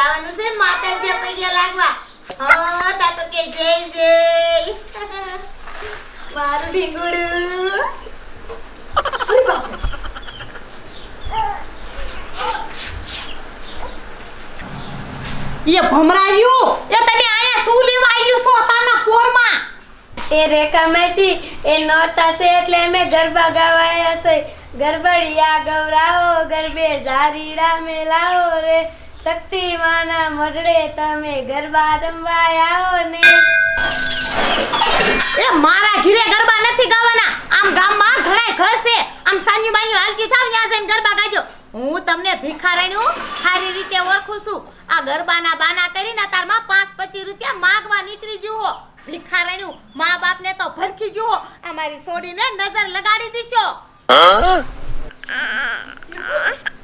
જવાનું છે માતાજી પૈયા લાગવા. હા તા તો કે જય જય. મારું ઢીંગુડું. અરે બાપરે. એ ભમરાયું. એ તમે આયા શું લેવા આવ્યું છો તાના પોરમાં? એ રેખા મેસી એ નોતા છે એટલે અમે ગરબા ગાવાયા છે. ગરબડિયા ગવરાઓ ગરબે ઝારી રામે લાવો રે. શક્તિ માના મરડે તમે ગરબા રમવા આવો ને. એ મારા ઘરે ગરબા નથી ગાવાના. આમ ગામમાં ઘણા ઘર છે. આમ સાન્યુ બાન્યુ હાલતી થાવ ત્યાં જઈને ગરબા ગાજો. હું તમને ભિખારાઈનું સારી રીતે ઓળખું છું. આ ગરબાના બાના કરીને તારમાં પાંચ પચીસ રૂપિયા માગવા નીકળી જુઓ. ભિખારાઈનું મા બાપને તો ભરખી જુઓ. અમારી છોડીને નજર લગાડી દીશો.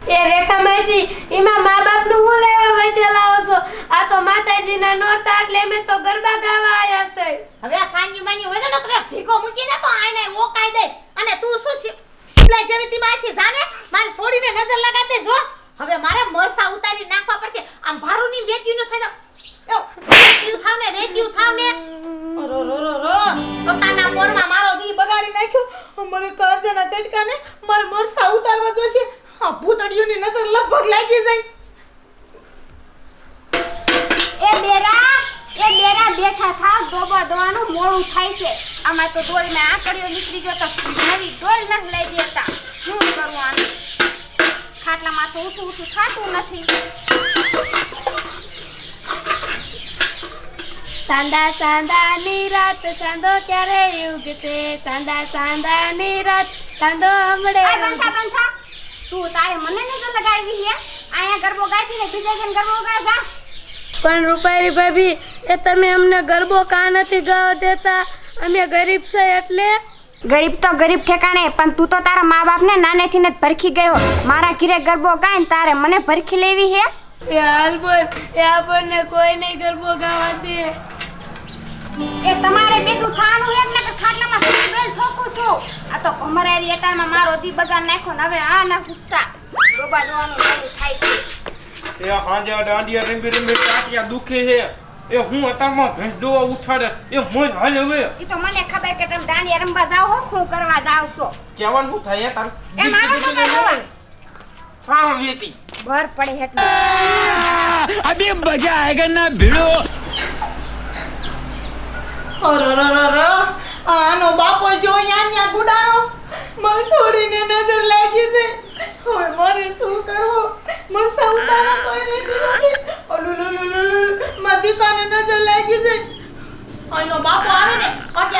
એ રેખા માસી એમાં મા બાપનું હું લેવા વચ્ચે લાવો છો? આ તો માતાજીના નોરતા એટલે અમે તો ગરબા ગાવા આયા છે. હવે આ સાંજી માની હોય ને ઠીકો મૂકી મૂકીને તો આઈને કાઈ દે અને તું શું શિ- જેવી તી માથી જાને? મારી છોડીને નજર લગાડ દે જો હવે મારે મરસા ઉતારી નાખવા પડશે. આમ ભારું ની વેચ્યું ન થઈ જાવ વેચ્યું થાવ ને વેચ્યું થાવ ને. રો રો રો રો પોતાના પોરમાં મારો દી બગાડી નાખ્યો. મને કાજના તડકાને મારે મરસા ઉતારવા જોશે. આ ભૂતડીઓની નજર લગભગ લાગી જાય. એ બેરા એ બેરા બેઠા થાવ દોબા દવાનું મોડું થાય છે. આમાં તો ડોલ મેં આકડીઓ નીકળી ગયો તો નવી ડોલ ન લઈ દેતા. શું કરવું આનું? ખાટલામાં તો ઊઠું ઊઠું ખાતું નથી. સાંદા સાંદા ની રાત સાંદો ક્યારે ઉગશે? સાંદા સાંદા ની રાત સાંદો હમડે બંધા બંધા. તું તારે મને નજર લગાડવી છે અહીંયા ગરબો ગાતી ને બીજા જણ ગરબો ગાતા પણ રૂપારી ભાભી એ તમે અમને ગરબો કા નથી ગાવા દેતા? અમે ગરીબ છે એટલે? ગરીબ તો ગરીબ ઠેકાણે પણ તું તો તારા મા બાપને નાનેથી ને જ ભરખી ગયો. મારા ઘીરે ગરબો ગાય ને તારે મને ભરખી લેવી હે? એ હાલ બોલ એ આપણને કોઈ નહીં ગરબો ગાવા દે. એ તમારે બેઠું થાણું એક ને ખાટલામાં સુઈ ઠોકું છું. આ તો કમરે એટામાં મારો દી બગાડ નાખ્યો ને હવે આ ના ગુપ્તા રોબા જોવાનું ચાલુ થાય છે. એ હાજે દાંડિયા રંગી રંગી ટાટિયા દુખે છે. એ હું અતારમાં ભેંસ દોવા ઉઠાડે એ મોજ હાલ હવે. એ તો મને ખબર કે તમે દાંડિયા રમવા જાવ હો હું કરવા જાવ છો. કેવાનું હું થાય તાર? એ મારો નંબર જોવાનું ભર પડી હેટ અબે મજા આયગા ના ભીડો? અરરરરર. આનો બાપો જો ન્યા ન્યા ગુડાયો માર છોડીને નજર લાગી છે. હવે મારે શું કરવું? મરસા ઉતારા તોય રહેતી નથી. ઓલુલુલુલુલુ માર દીકાને નજર લાગી છે. આનો બાપો આવે ને, એટલે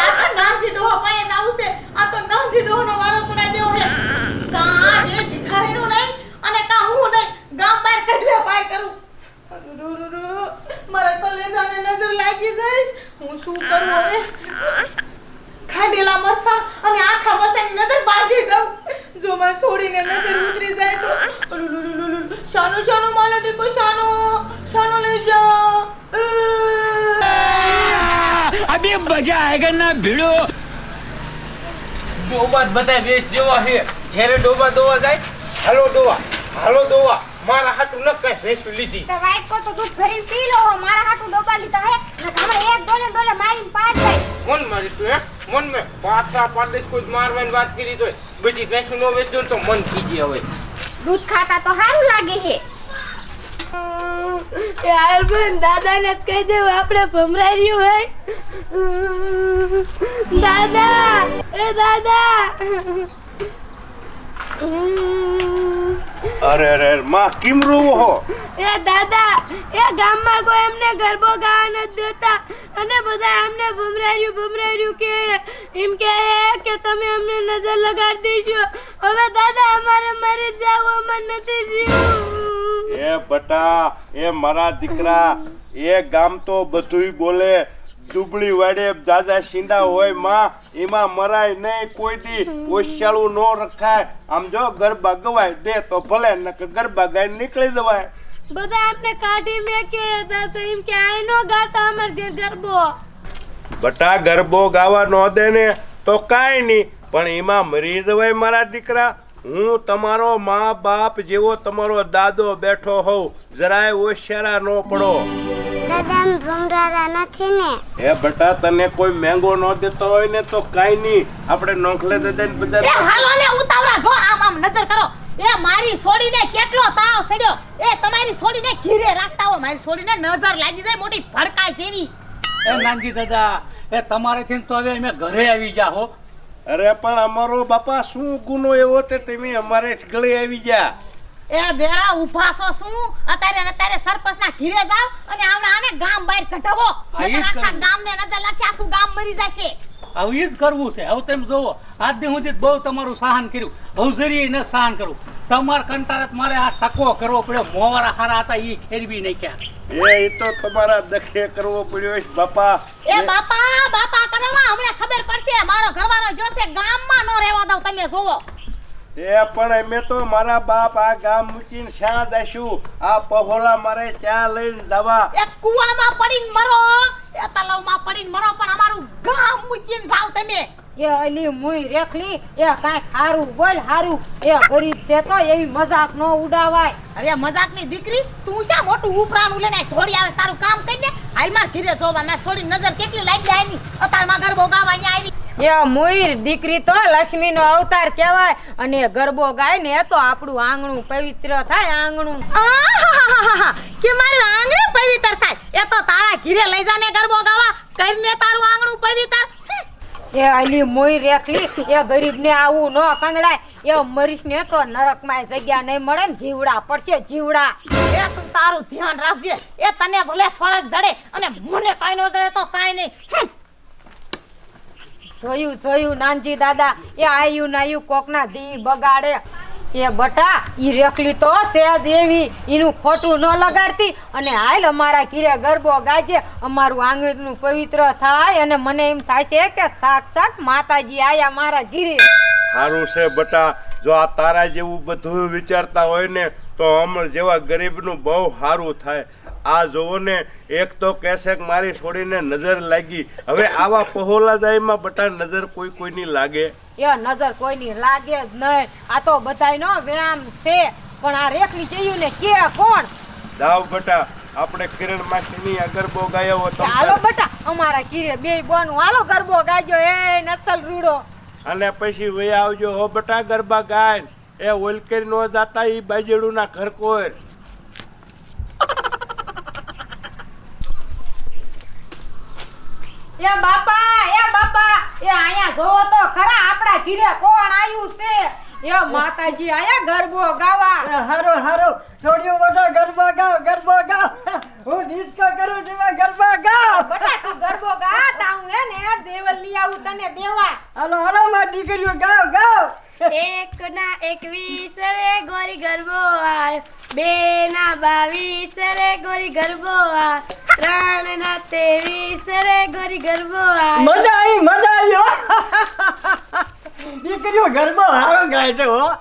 ટાઈગર ના ભીડો. ડોબા બધા વેસ્ટ જેવા છે. જ્યારે ડોબા દોવા જાય હાલો દોવા હાલો દોવા. મારા હાટુ ન કઈ ભેંસું લીધી. તો વાઈટ કો તો દૂધ ભરીને પી લો મારા હાટુ ડોબા લીધા હે. ને તમે એક ડોલે ડોલે મારીને પાડ જાય. મન મારીશ તું હે? મન મે પાત્રા પાડલીશ કોઈ મારવાની વાત કરી તો બધી ભેંસું નો વેચજો તો મન થઈ ગઈ હવે. દૂધ ખાતા તો સારું લાગે છે. એ પણ દાદાને કહી દેવું આપણે ભમરાર્યું હોય. દાદા એ દાદા. અરે અરે માં કેમ રોવો હો? એ દાદા એ ગામમાં કોઈ એમને ગરબો ગાવા નથી દેતા. અને બધા એમને ભમરાયું ભમરાયું કે એમ કે કે તમે અમને નજર લગાડી દેજો. હવે દાદા અમારે મરી જાવું અમારે નથી જીવવું એ બટા એ મારા દીકરા એ ગામ તો બધુંય બોલે. દુબળી વાડે જાજા શીંડા હોયમાં એમાં મરાય નહીં કોઈ દી. ઓશિયાળું નો રખાય. આમ જો ગરબા ગવાય દે તો ભલે નકર ગરબા ગાય નીકળી જવાય. બધા આપણે કાઢી મે કે તો એમ કે આઈ નો ગાતા અમાર ઘેર ગરબો. બટા ગરબો ગાવા નો દે ને તો કાઈ નહીં પણ એમાં મરી જવાય મારા દીકરા. હું તમારો મા બાપ જેવો તમારો દાદો બેઠો હોઉં. જરાય ઓશિયારા નો પડો. દાદા ભમરારા નથી ને? એ બેટા તને કોઈ મેંગો ન દેતો હોય ને તો કાઈ નહીં. આપણે નોખલે દાદાને એ બધા હાલો ને ઉતાવળા જો આમ આમ નજર કરો. એ મારી છોડીને કેટલો તાવ સડ્યો. એ તમારી છોડીને ઘીરે રાખતા હો. મારી છોડીને નજર લાગી જાય મોટી ભડકાય જેવી. એ નાનજી દાદા એ તમારેથી તો હવે અમે ઘરે આવી જા હો. અરે પણ અમારો બાપા શું ગુનો એવો તે તમે અમારે ગળે આવી જા એ બેરા ઊભા છો શું? અત્યારે અત્યારે સરપંચ ના ઘીરે જાવ અને આવડા આને ગામ બહાર કઢાવો. આખા ગામ ને નજર લાગશે આખું ગામ મરી જશે. હવે એ જ કરવું છે. હવે તેમ જોવો આજ દી સુધી બહુ તમારું સહન કર્યું હવે જરીએ ન સહન કરું. તમાર કંટાળત મારે આ ટકો કરવો પડ્યો. મોવારા હારા હતા ઈ ખેરવી નાખ્યા. એ ઈ તો તમારા દખે કરવો પડ્યો છે બાપા. એ બાપા બાપા કરવા હમણે ખબર પડશે. મારો ઘરવાળો જોશે ગામમાં નો રહેવા દઉં તમે જોવો. એ પણ અમે તો મારા બાપ આ ગામ મૂકીને શા જશું આ પહોલા મારે ક્યાં લઈને જવા. એ કુવામાં પડીને મરો. એ તલાવમાં પડીને મરો પણ અમારું ગામ મૂકીને જાવ તમે. એ અલી મુઈ રેખલી એ કાંઈક હારું બોલ હારું. એ ગરીબ છે તો એવી મજાક ન ઉડાવાય. અરે મજાકની દીકરી તું શા મોટું ઉપરાણું લઈને થોડી આવે તારું કામ કરી દે હાલ માર ઘીરે જોવા ના છોડી નજર કેટલી લાગી આની અત્યારમાં ગરબો ગાવા અહીંયા આવી. એ મુઈર દીકરી તો લક્ષ્મીનો અવતાર કહેવાય અને ગરબો ગાય ને તો આપણું આંગણું પવિત્ર થાય આંગણું. કે મારું આંગણું પવિત્ર થાય? એ તો તારા ઘીરે લઈ જાને ગરબો ગાવા. કરીને તારું આંગણું પવિત્ર. એ અલી મોઈ રેખલી, એ ગરીબને આવું ન કંદડાય એ મરીશ ને તો નરકમાં જગ્યા નહીં મળે ને જીવડા પડશે જીવડા. એ તું તારું ધ્યાન રાખજે. એ તને ભલે સ્વર્ગ જડે અને મને કાંઈ ન જડે તો કાંઈ નહીં. જોયું જોયું નાનજી દાદા, એ આયુ નાયુ કોકના દી બગાડે. એ બટા, ઈ રેખલી તો સેજ એવી. એનું ખોટું ન લગાડતી. અને હાલ અમારા ઘીરે ગરબો ગાજે. અમારું આંગણનું પવિત્ર થાય અને મને એમ થાય છે કે સાક્ષાત માતાજી આયા મારા ઘીરે. સારું છે બટા. જો આ તારા જેવું બધું વિચારતા હોય ને, તો અમર જેવા ગરીબનું બહુ સારું થાય. આ જોવો ને એક તો કહેશે કે મારી છોડીને નજર લાગી. હવે આવા પહોલા જાયમાં બટા નજર કોઈ કોઈની લાગે? એ નજર કોઈની લાગે જ નહીં. આ તો બધાયનો વિરામ છે. પણ આ રેખલી જઈયું ને કે કોણ? દાવ બટા આપણે કિરણ માસીની ગરબો ગાયો હતો હાલો બટા અમારા કિરે બે બોન. હાલો ગરબો ગાજો એ નસલ રૂડો. અને પછી વે આવજો હો બટા ગરબા ગાય. એ ઓલકેર નો જાતા ઈ બાજેડું ના ઘર કોઈ એ બાપા એ બાપા એ આયા જોવો તો ખરા આપણા ઘીરે કોણ આવ્યું છે? એ માતાજી આયા ગરબો ગાવા. હારો હારો થોડીઓ બધા ગરબા ગાવ ગરબો ગાવ. હું ડિસ્કો કરું તમે ગરબા ગાવ. બટા તું ગરબો ગા તા હું હે ને દેવલ લઈ આવું તને દેવા. હાલો હાલો માં દીકરીઓ ગાવ ગાવ. એક ના એકવીસ રે ગોરી ગરબો આય. બે ના બાવીસ રે ગોરી ગરબો આય. ત્રણ ના ત્રેવીસ રે ગોરી ગરબો આય. મજા આવી મજા આવી દીકરીઓ ગરબો હારો ગાય છે, હો.